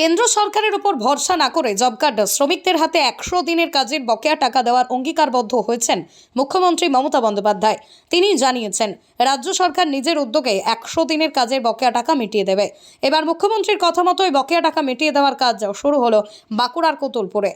কেন্দ্র সরকারের উপর ভরসা না করে জব কার্ড শ্রমিকদের হাতে একশো দিনের কাজের বকেয়া টাকা দেওয়ার অঙ্গীকারবদ্ধ হয়েছেন মুখ্যমন্ত্রী মমতা বন্দ্যোপাধ্যায়। তিনি জানিয়েছেন, রাজ্য সরকার নিজের উদ্যোগে একশো দিনের কাজের বকেয়া টাকা মিটিয়ে দেবে। এবার মুখ্যমন্ত্রীর কথা মতোই বকেয়া টাকা মিটিয়ে দেওয়ার কাজ শুরু হলো বাঁকুড়ার কোতুলপুরে।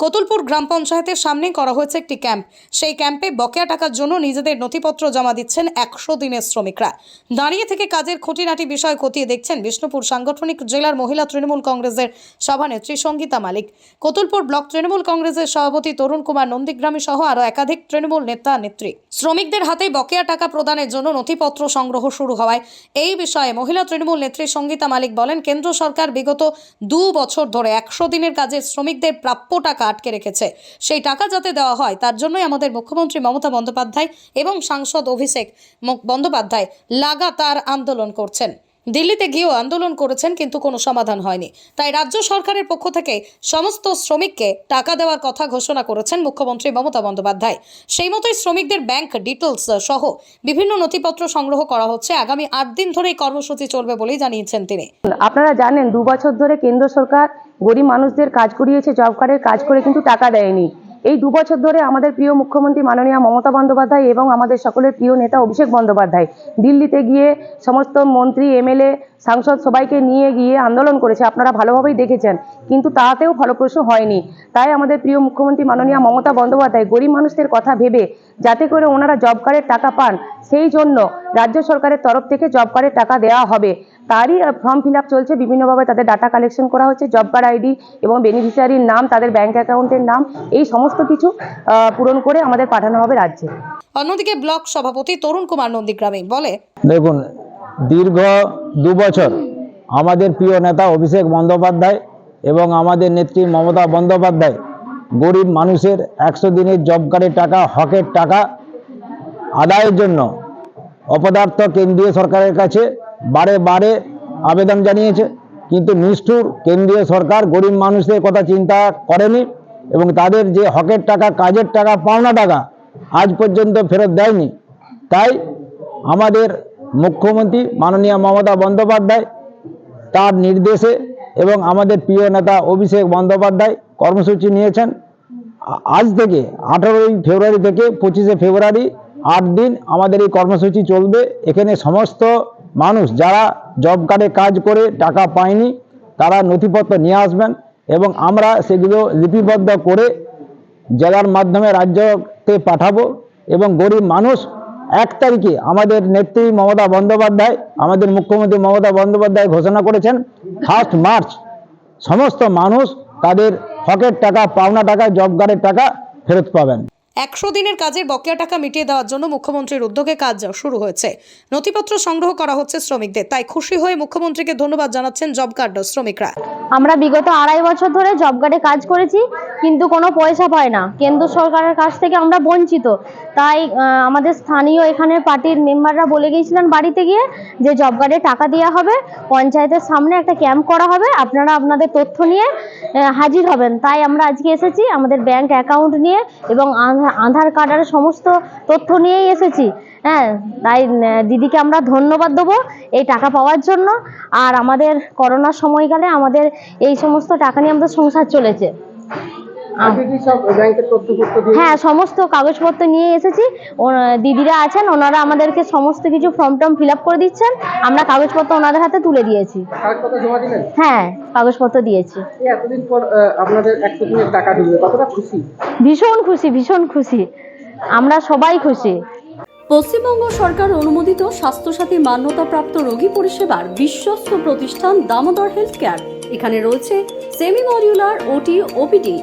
কোতুলপুর গ্রাম পঞ্চায়েতের সামনেই করা হয়েছে একটি ক্যাম্প। সেই ক্যাম্পে বকেয়া টাকার জন্য নিজেদের নথিপত্র জমা দিচ্ছেন একশো দিনের শ্রমিকরা। দাঁড়িয়ে থেকে কাজের খুঁটিনাটি বিষয় খতিয়ে দেখছেন বিষ্ণুপুর সাংগঠনিক জেলার মহিলা তৃণমূল কংগ্রেসের সভানেত্রী সঙ্গীতা মালিক। কতুলপুর ব্লক তৃণমূল কংগ্রেসের সভাপতি তরুণ কুমার নন্দীগ্রামী সহ আরও একাধিক তৃণমূল নেতা নেত্রী। শ্রমিকদের হাতে বকেয়া টাকা প্রদানের জন্য নথিপত্র সংগ্রহ শুরু হওয়ায় এই বিষয়ে মহিলা তৃণমূল নেত্রী সঙ্গীতা মালিক বলেন, কেন্দ্র সরকার বিগত দু বছর ধরে একশো দিনের কাজে শ্রমিকদের প্রাপ্য টাকা আটকে রেখেছে। সেই টাকা যাতে দেওয়া হয়, তার জন্যই আমাদের মুখ্যমন্ত্রী মমতা বন্দ্যোপাধ্যায় এবং সাংসদ অভিষেক বন্দ্যোপাধ্যায় লাগাতার আন্দোলন করছেন। দিল্লিতে গিয়েও আন্দোলন করেছেন কিন্তু কোনো সমাধান হয়নি। তাই রাজ্য সরকারের পক্ষ থেকে সমস্ত শ্রমিককে টাকা দেওয়ার কথা ঘোষণা করেছেন মুখ্যমন্ত্রী মমতা বন্দ্যোপাধ্যায়। সেই মতোই শ্রমিকদের ব্যাংক ডিটেলস সহ বিভিন্ন নথিপত্র সংগ্রহ করা হচ্ছে। আগামী আট দিন ধরে এই কর্মসূচি চলবে বলেই জানিয়েছেন তিনি। আপনারা জানেন, দু বছর ধরে কেন্দ্র সরকার গরিব মানুষদের কাজ করিয়েছে, জব কার্ডের কাজ করে কিন্তু টাকা দেয়নি। এই দু বছর ধরে আমাদের প্রিয় মুখ্যমন্ত্রী মাননীয় মমতা বন্দ্যোপাধ্যায় এবং আমাদের সকলের প্রিয় নেতা অভিষেক বন্দ্যোপাধ্যায়। দিল্লিতে গিয়ে সমস্ত মন্ত্রী, এমএলএ সাংসদ সবাইকে নিয়ে গিয়ে আন্দোলন করেছে আপনারা ভালোভাবেই দেখেছেন। কিন্তু তাতেও ফলপ্রসূ হয়নি। তাই আমাদের প্রিয় মুখ্যমন্ত্রী মাননীয় মমতা বন্দ্যোপাধ্যায় গরিব মানুষদের কথা ভেবে যাতে করে ওনারা জব কার্ডের টাকা পান সেই জন্য রাজ্য সরকারের তরফ থেকে জব কার্ডের টাকা দেওয়া হবে। তারই ফর্ম ফিল আপ চলছে বিভিন্নভাবে তাদের ডাটা কালেকশন করা হচ্ছে জব কার্ড আইডি এবং বেনিফিশিয়ারির নাম তাদের ব্যাংক অ্যাকাউন্টের নাম এই সমস্ত কিছু পূরণ করে আমাদের পাঠানো হবে রাজ্যে। অন্যদিকে ব্লক সভাপতি তরুণ কুমার নন্দীগ্রামী বলে দেখুন দীর্ঘ দু বছর আমাদের প্রিয় নেতা অভিষেক বন্দ্যোপাধ্যায় এবং আমাদের নেত্রী মমতা বন্দ্যোপাধ্যায় গরিব মানুষের একশো দিনের জব কার্ডের টাকা, হকের টাকা আদায়ের জন্য অপদার্থ কেন্দ্রীয় সরকারের কাছে বারে বারে আবেদন জানিয়েছে। কিন্তু নিষ্ঠুর কেন্দ্রীয় সরকার গরিব মানুষের কথা চিন্তা করেনি এবং তাদের যে হকের টাকা, কাজের টাকা, পাওনা টাকা আজ পর্যন্ত ফেরত দেয়নি। তাই আমাদের মুখ্যমন্ত্রী মাননীয় মমতা বন্দ্যোপাধ্যায় তার নির্দেশে এবং আমাদের প্রিয় নেতা অভিষেক বন্দ্যোপাধ্যায় কর্মসূচি নিয়েছেন। আজ থেকে আঠারোই ফেব্রুয়ারি থেকে পঁচিশে ফেব্রুয়ারি আট দিন আমাদের এই কর্মসূচি চলবে। এখানে সমস্ত মানুষ যারা জব কার্ডে কাজ করে টাকা পায়নি, তারা নথিপত্র নিয়ে আসবেন এবং আমরা সেগুলো লিপিবদ্ধ করে জেলার মাধ্যমে রাজ্যতে পাঠাবো এবং গরিব মানুষ এক তারিখে আমাদের নেত্রী মমতা বন্দ্যোপাধ্যায়, আমাদের মুখ্যমন্ত্রী মমতা বন্দ্যোপাধ্যায় ঘোষণা করেছেন ফার্স্ট মার্চ সমস্ত মানুষ তাদের হকের টাকা, পাওনা টাকা জব কার্ডের টাকা ফেরত পাবেন। একশো দিনের কাজের বকেয়া টাকা মিটিয়ে দেওয়ার জন্য মুখ্যমন্ত্রীর উদ্যোগে কাজ শুরু হয়েছে। নথিপত্র সংগ্রহ করা হচ্ছে শ্রমিকদের। তাই খুশি হয়ে মুখ্যমন্ত্রীকে ধন্যবাদ জানাচ্ছেন জব কার্ড শ্রমিকরা। আমরা বিগত আড়াই বছর ধরে জব কার্ডে কাজ করেছি, কিন্তু কোনো পয়সা পায় না। কেন্দ্র সরকারের কাছ থেকে আমরা বঞ্চিত। তাই আমাদের স্থানীয় এখানে পার্টির মেম্বাররা বলে গিয়েছিলেন বাড়িতে গিয়ে যে জব কার্ডে টাকা দেওয়া হবে, পঞ্চায়েতের সামনে একটা ক্যাম্প করা হবে, আপনারা আপনাদের তথ্য নিয়ে হাজির হবেন। তাই আমরা আজকে এসেছি আমাদের ব্যাংক অ্যাকাউন্ট নিয়ে এবং আধা- কার্ড আর সমস্ত তথ্য নিয়েই এসেছি। হ্যাঁ তাই দিদিকে আমরা ধন্যবাদ দেবো এই টাকা পাওয়ার জন্য। আর আমাদের করোনার সময়কালে আমাদের এই সমস্ত টাকা নিয়ে আমাদের সংসার চলেছে। হ্যাঁ সমস্ত কাগজপত্র নিয়ে এসেছি। ও- দিদিরা আছেন ওনারা আমাদেরকে সমস্ত কিছু ফর্ম টর্ম ফিল আপ করে দিচ্ছেন। আমরা কাগজপত্র ওনাদের হাতে তুলে দিয়েছি। কাগজপত্র জমা দিলেন? হ্যাঁ কাগজপত্র দিয়েছি। আপনাদের টাকা কতটা খুশি? ভীষণ খুশি ভীষণ খুশি। আমরা সবাই খুশি। পশ্চিমবঙ্গ সরকার অনুমোদিত স্বাস্থ্যসাথী মান্যতাপ্রাপ্ত রোগী পরিষেবার বিশ্বস্ত প্রতিষ্ঠান দামোদর হেলথ কেয়ার। এখানে রয়েছে semi modular OT OPD